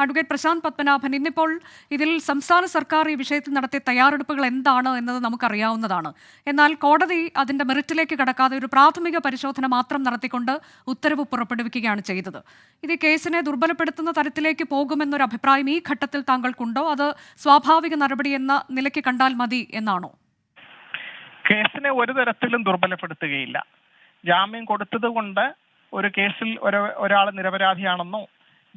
Advocate Prashant Padmanabhan ഇന്നിപ്പോൾ ഇതിൽ സംസ്ഥാന സർക്കാർ ഈ വിഷയത്തിൽ നടത്തിയ തയ്യാറെടുപ്പുകൾ എന്താണ് എന്നത് നമുക്കറിയാവുന്നതാണ്. എന്നാൽ കോടതി അതിന്റെ മെറിറ്റിലേക്ക് കടക്കാതെ ഒരു പ്രാഥമിക പരിശോധന മാത്രം നടത്തിക്കൊണ്ട് ഉത്തരവ് പുറപ്പെടുവിക്കുകയാണ് ചെയ്തത്. ഇത് കേസിനെ ദുർബലപ്പെടുത്തുന്ന തരത്തിലേക്ക് പോകുമെന്നൊരു അഭിപ്രായം ഈ ഘട്ടത്തിൽ താങ്കൾക്കുണ്ടോ? അത് സ്വാഭാവിക നടപടി എന്ന നിലയ്ക്ക് കണ്ടാൽ മതി എന്നാണോ? കേസിനെ ഒരു തരത്തിലും ദുർബലപ്പെടുത്തുകയില്ല. ജാമ്യം കൊടുത്തത് കൊണ്ട് ഒരു കേസിൽ ഒരു ഒരാൾ നിരപരാധിയാണെന്നോ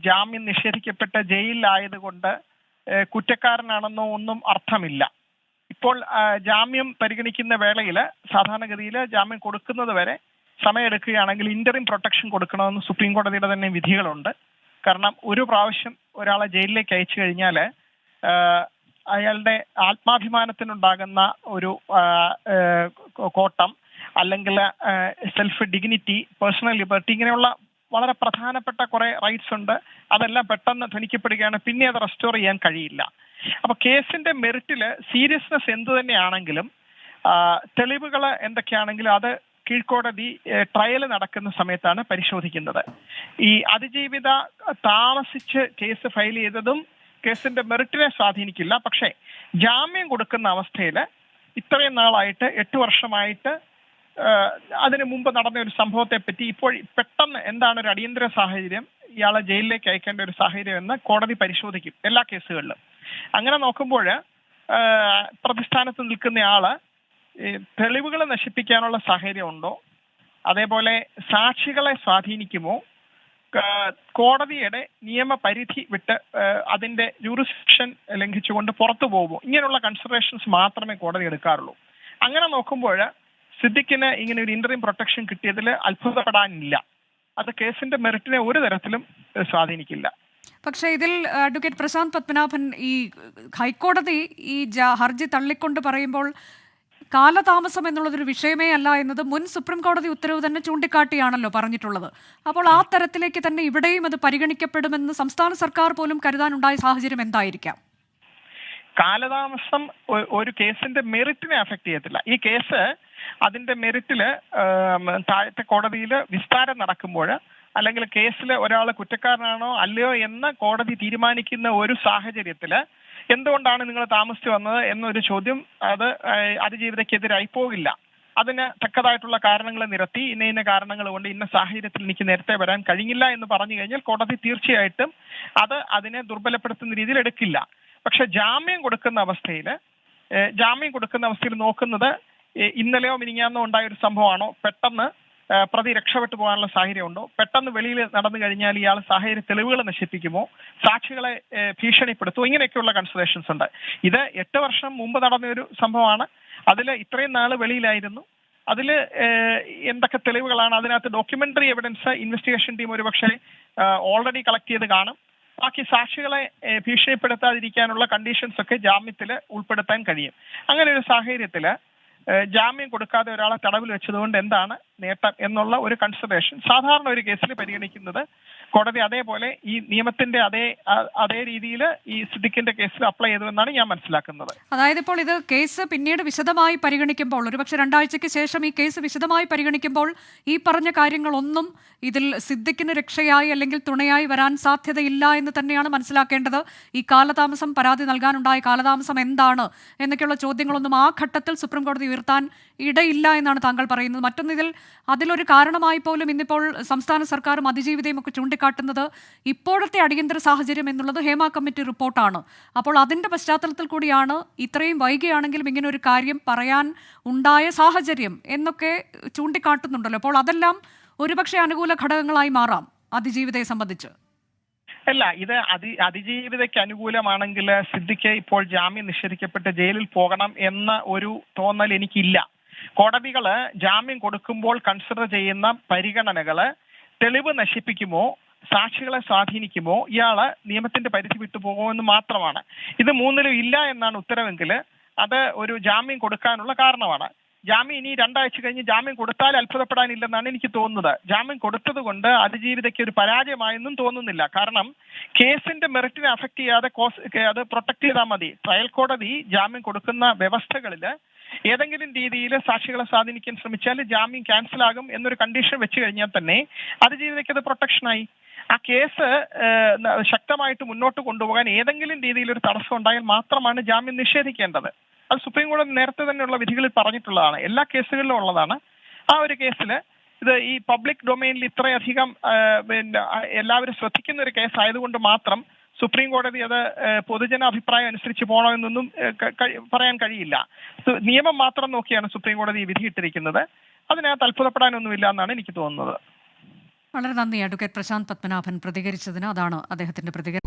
ജാമ്യം നിഷേധിക്കപ്പെട്ട ജയിലിലായതുകൊണ്ട് കുറ്റക്കാരനാണെന്നോ ഒന്നും അർത്ഥമില്ല. ഇപ്പോൾ ജാമ്യം പരിഗണിക്കുന്ന വേളയിൽ സാധാരണഗതിയിൽ ജാമ്യം കൊടുക്കുന്നത് വരെ സമയമെടുക്കുകയാണെങ്കിൽ ഇന്ററിം പ്രൊട്ടക്ഷൻ കൊടുക്കണമെന്ന് സുപ്രീം കോടതിയുടെ തന്നെ വിധികളുണ്ട്. കാരണം ഒരു പ്രാവശ്യം ഒരാളെ ജയിലിലേക്ക് അയച്ചു കഴിഞ്ഞാൽ അയാളുടെ ആത്മാഭിമാനത്തിനുണ്ടാകുന്ന ഒരു കോട്ടം അല്ലെങ്കിൽ സെൽഫ് ഡിഗ്നിറ്റി പേഴ്സണൽ ലിബർട്ടി ഇങ്ങനെയുള്ള വളരെ പ്രധാനപ്പെട്ട കുറെ റൈറ്റ്സ് ഉണ്ട്. അതെല്ലാം പെട്ടെന്ന് ധനിക്കപ്പെടുകയാണ്. പിന്നെ അത് റെസ്റ്റോർ ചെയ്യാൻ കഴിയില്ല. അപ്പൊ കേസിന്റെ മെറിറ്റിൽ സീരിയസ്നെസ് എന്ത് തന്നെയാണെങ്കിലും തെളിവുകൾ എന്തൊക്കെയാണെങ്കിലും അത് കീഴ്ക്കോടതി ട്രയൽ നടക്കുന്ന സമയത്താണ് പരിശോധിക്കുന്നത്. ഈ അതിജീവിത താമസിച്ച് കേസ് ഫയൽ ചെയ്തതും കേസിന്റെ മെറിറ്റിനെ സ്വാധീനിക്കില്ല. പക്ഷേ ജാമ്യം കൊടുക്കുന്ന അവസ്ഥയിൽ ഇത്രയും നാളായിട്ട് എട്ട് വർഷമായിട്ട് അതിന് മുമ്പ് നടന്ന ഒരു സംഭവത്തെ പറ്റി ഇപ്പോൾ പെട്ടെന്ന് എന്താണ് ഒരു അടിയന്തര സാഹചര്യം? ഇയാളെ ജയിലിലേക്ക് അയക്കേണ്ട ഒരു സാഹചര്യം എന്ന് കോടതി പരിശോധിക്കും എല്ലാ കേസുകളിലും. അങ്ങനെ നോക്കുമ്പോൾ പ്രതിസ്ഥാനത്ത് നിൽക്കുന്ന ആൾ തെളിവുകൾ നശിപ്പിക്കാനുള്ള സാഹചര്യം ഉണ്ടോ? അതേപോലെ സാക്ഷികളെ സ്വാധീനിക്കുമോ? കോടതിയുടെ നിയമപരിധി വിട്ട് അതിന്റെ ജൂറിസ്ഡിക്ഷൻ ലംഘിച്ചുകൊണ്ട് പുറത്തു പോകുമോ? ഇങ്ങനെയുള്ള കൺസിഡറേഷൻസ് മാത്രമേ കോടതി എടുക്കാറുള്ളൂ. അങ്ങനെ നോക്കുമ്പോൾ സിദ്ദിഖിന് ഇങ്ങനെ ഒരു ഇന്റർവ്യൂ പ്രൊട്ടക്ഷൻ കിട്ടിയതിൽ അത്ഭുതപ്പെടാനില്ല. അത് കേസിന്റെ മെറിറ്റിനെ ഒരു തരത്തിലും സ്വാധീനിക്കില്ല. പക്ഷേ ഇതിൽ അഡ്വക്കേറ്റ് പ്രശാന്ത് പത്മനാഭൻ ഈ ഹൈക്കോടതി ഈ ഹർജി തള്ളിക്കൊണ്ട് പറയുമ്പോൾ കാലതാമസം എന്നുള്ളതൊരു വിഷയമേ അല്ല എന്നത് മുൻ സുപ്രീം കോടതി ഉത്തരവ് തന്നെ ചൂണ്ടിക്കാട്ടിയാണല്ലോ പറഞ്ഞിട്ടുള്ളത്. അപ്പോൾ ആ തരത്തിലേക്ക് തന്നെ ഇവിടെയും അത് പരിഗണിക്കപ്പെടുമെന്ന് സംസ്ഥാന സർക്കാർ പോലും കരുതാനുണ്ടായ സാഹചര്യം എന്തായിരിക്കാം? കാലതാമസം ഒരു കേസിന്റെ മെറിറ്റിനെ അഫക്ട് ചെയ്യത്തില്ല. ഈ കേസ് അതിന്റെ മെറിറ്റിൽ താഴത്തെ കോടതിയിൽ വിസ്താരം നടക്കുമ്പോൾ അല്ലെങ്കിൽ കേസിൽ ഒരാൾ കുറ്റക്കാരനാണോ അല്ലയോ എന്ന് കോടതി തീരുമാനിക്കുന്ന ഒരു സാഹചര്യത്തിൽ എന്തുകൊണ്ടാണ് നിങ്ങൾ താമസിച്ചു വന്നത് എന്നൊരു ചോദ്യം അത് അതിജീവിതക്കെതിരായി പോകില്ല. അതിന് തക്കതായിട്ടുള്ള കാരണങ്ങൾ നിരത്തി ഇന്ന ഇന്ന കാരണങ്ങൾ കൊണ്ട് ഇന്ന സാഹചര്യത്തിൽ എനിക്ക് നേരത്തെ വരാൻ കഴിഞ്ഞില്ല എന്ന് പറഞ്ഞു കഴിഞ്ഞാൽ കോടതി തീർച്ചയായിട്ടും അത് അതിനെ ദുർബലപ്പെടുത്തുന്ന രീതിയിൽ എടുക്കില്ല. പക്ഷെ ജാമ്യം കൊടുക്കുന്ന അവസ്ഥയിൽ ജാമ്യം കൊടുക്കുന്ന അവസ്ഥയിൽ നോക്കുന്നത് ഇന്നലെയോ മിനിങ്ങാന്നോ ഉണ്ടായ ഒരു സംഭവമാണോ? പെട്ടെന്ന് പ്രതി രക്ഷപ്പെട്ടു പോകാനുള്ള സാഹചര്യമുണ്ടോ? പെട്ടെന്ന് വെളിയിൽ നടന്നു കഴിഞ്ഞാൽ ഇയാൾ സാഹചര്യ തെളിവുകൾ നശിപ്പിക്കുമോ? സാക്ഷികളെ ഭീഷണിപ്പെടുത്തുമോ? ഇങ്ങനെയൊക്കെയുള്ള കൺസിഡറേഷൻസ് ഉണ്ട്. ഇത് എട്ട് വർഷം മുമ്പ് നടന്ന ഒരു സംഭവമാണ്. അതിൽ ഇത്രയും നാൾ വെളിയിലായിരുന്നു. അതിൽ എന്തൊക്കെ തെളിവുകളാണ്? അതിനകത്ത് ഡോക്യുമെന്ററി എവിഡൻസ് ഇൻവെസ്റ്റിഗേഷൻ ടീം ഒരുപക്ഷെ ഓൾറെഡി കളക്ട് ചെയ്ത് കാണും. ബാക്കി സാക്ഷികളെ ഭീഷണിപ്പെടുത്താതിരിക്കാനുള്ള കണ്ടീഷൻസ് ഒക്കെ ജാമ്യത്തിൽ ഉൾപ്പെടുത്താൻ കഴിയും. അങ്ങനെ ഒരു സാഹചര്യത്തിൽ ജാമ്യം കൊടുക്കാതെ ഒരാളെ തടവിൽ വെച്ചതുകൊണ്ട് എന്താണ് നേട്ടം എന്നുള്ള ഒരു കൺസിഡറേഷൻ സാധാരണ ഒരു കേസിൽ പരിഗണിക്കുന്നത് കോടതി അതേപോലെ ഈ നിയമത്തിന്റെ അതേ അതേ രീതിയിൽ ഈ സിദ്ദിഖിന്റെ കേസിൽ അപ്ലൈ ചെയ്തു എന്നാണ് ഞാൻ മനസ്സിലാക്കുന്നത്. അതായത് ഇപ്പോൾ ഇത് കേസ് പിന്നീട് വിശദമായി പരിഗണിക്കുമ്പോൾ ഒരുപക്ഷെ രണ്ടാഴ്ചയ്ക്ക് ശേഷം ഈ കേസ് വിശദമായി പരിഗണിക്കുമ്പോൾ ഈ പറഞ്ഞ കാര്യങ്ങളൊന്നും ഇതിൽ സിദ്ദിഖിന് രക്ഷയായി അല്ലെങ്കിൽ തുണയായി വരാൻ സാധ്യതയില്ല എന്ന് തന്നെയാണ് മനസ്സിലാക്കേണ്ടത്. ഈ കാലതാമസം പരാതി നൽകാനുണ്ടായ കാലതാമസം എന്താണ് എന്നൊക്കെയുള്ള ചോദ്യങ്ങളൊന്നും ആ ഘട്ടത്തിൽ സുപ്രീം കോടതി ഉയർത്താൻ ഇടയില്ല എന്നാണ് താങ്കൾ പറയുന്നത്. മറ്റൊന്ന് ഇതിൽ അതിലൊരു കാരണമായി പോലും ഇന്നിപ്പോൾ സംസ്ഥാന സർക്കാരും അതിജീവിതയും ഒക്കെ ചൂണ്ടിക്കാട്ടുന്നത് ഇപ്പോഴത്തെ അടിയന്തര സാഹചര്യം എന്നുള്ളത് ഹേമ കമ്മിറ്റി റിപ്പോർട്ടാണ്. അപ്പോൾ അതിന്റെ പശ്ചാത്തലത്തിൽ കൂടിയാണ് ഇത്രയും വൈകിയാണെങ്കിലും ഇങ്ങനെ ഒരു കാര്യം പറയാൻ ഉണ്ടായ സാഹചര്യം എന്നൊക്കെ ചൂണ്ടിക്കാട്ടുന്നുണ്ടല്ലോ. അപ്പോൾ അതെല്ലാം ഒരുപക്ഷെ അനുകൂല ഘടകങ്ങളായി മാറാം അതിജീവിതയെ സംബന്ധിച്ച്. അല്ല ഇത് അതി അതിജീവിതയ്ക്ക് അനുകൂലമാണെങ്കിൽ സിദ്ദിഖ് ഇപ്പോൾ ജാമ്യം നിഷേധിക്കപ്പെട്ട് ജയിലിൽ പോകണം എന്ന ഒരു തോന്നൽ എനിക്കില്ല. കോടതികൾ ജാമ്യം കൊടുക്കുമ്പോൾ കൺസിഡർ ചെയ്യുന്ന പരിഗണനകൾ തെളിവ് നശിപ്പിക്കുമോ? സാക്ഷികളെ സ്വാധീനിക്കുമോ? ഇയാൾ നിയമത്തിന്റെ പരിധി വിട്ടുപോകുമോ എന്ന് മാത്രമാണ്. ഇത് മൂന്നിലും ഇല്ല എന്നാണ് ഉത്തരവെങ്കിൽ അത് ഒരു ജാമ്യം കൊടുക്കാനുള്ള കാരണമാണ്. ജാമ്യം ഇനി രണ്ടാഴ്ച കഴിഞ്ഞ് ജാമ്യം കൊടുത്താൽ അത്ഭുതപ്പെടാനില്ലെന്നാണ് എനിക്ക് തോന്നുന്നത്. ജാമ്യം കൊടുത്തത് കൊണ്ട് അതിജീവിതയ്ക്ക് ഒരു പരാജയമായെന്നും തോന്നുന്നില്ല. കാരണം കേസിന്റെ മെറിറ്റിനെ അഫക്ട് ചെയ്യാതെ അത് പ്രൊട്ടക്ട് ചെയ്താൽ മതി. ട്രയൽ കോടതി ജാമ്യം കൊടുക്കുന്ന വ്യവസ്ഥകളിൽ ഏതെങ്കിലും രീതിയിൽ സാക്ഷികളെ സ്വാധീനിക്കാൻ ശ്രമിച്ചാൽ ജാമ്യം ക്യാൻസൽ ആകും എന്നൊരു കണ്ടീഷൻ വെച്ച് കഴിഞ്ഞാൽ തന്നെ അതിജീവിതയ്ക്ക് അത് പ്രൊട്ടക്ഷനായി ആ കേസ് ശക്തമായിട്ട് മുന്നോട്ട് കൊണ്ടുപോകാൻ ഏതെങ്കിലും രീതിയിൽ ഒരു തടസ്സം ഉണ്ടായാൽ മാത്രമാണ് ജാമ്യം നിഷേധിക്കേണ്ടത്. അത് സുപ്രീം കോടതി നേരത്തെ തന്നെയുള്ള വിധികളിൽ പറഞ്ഞിട്ടുള്ളതാണ്. എല്ലാ കേസുകളിലും ഉള്ളതാണ്. ആ ഒരു കേസിൽ ഇത് ഈ പബ്ലിക് ഡൊമൈനിൽ ഇത്രയധികം പിന്നെ എല്ലാവരും ശ്രദ്ധിക്കുന്ന ഒരു കേസ് ആയതുകൊണ്ട് മാത്രം സുപ്രീം കോടതി അത് പൊതുജനാഭിപ്രായം അനുസരിച്ച് പോകണോ എന്നൊന്നും പറയാൻ കഴിയില്ല. നിയമം മാത്രം നോക്കിയാണ് സുപ്രീം കോടതി ഈ വിധിയിട്ടിരിക്കുന്നത് അതിനകത്ത് അത്ഭുതപ്പെടാനൊന്നുമില്ല എന്നാണ് എനിക്ക് തോന്നുന്നത്. വളരെ നന്ദി അഡ്വക്കേറ്റ് പ്രശാന്ത് പത്മനാഭൻ പ്രതികരിച്ചതിന്. അതാണ് അദ്ദേഹത്തിന്റെ പ്രതികരണം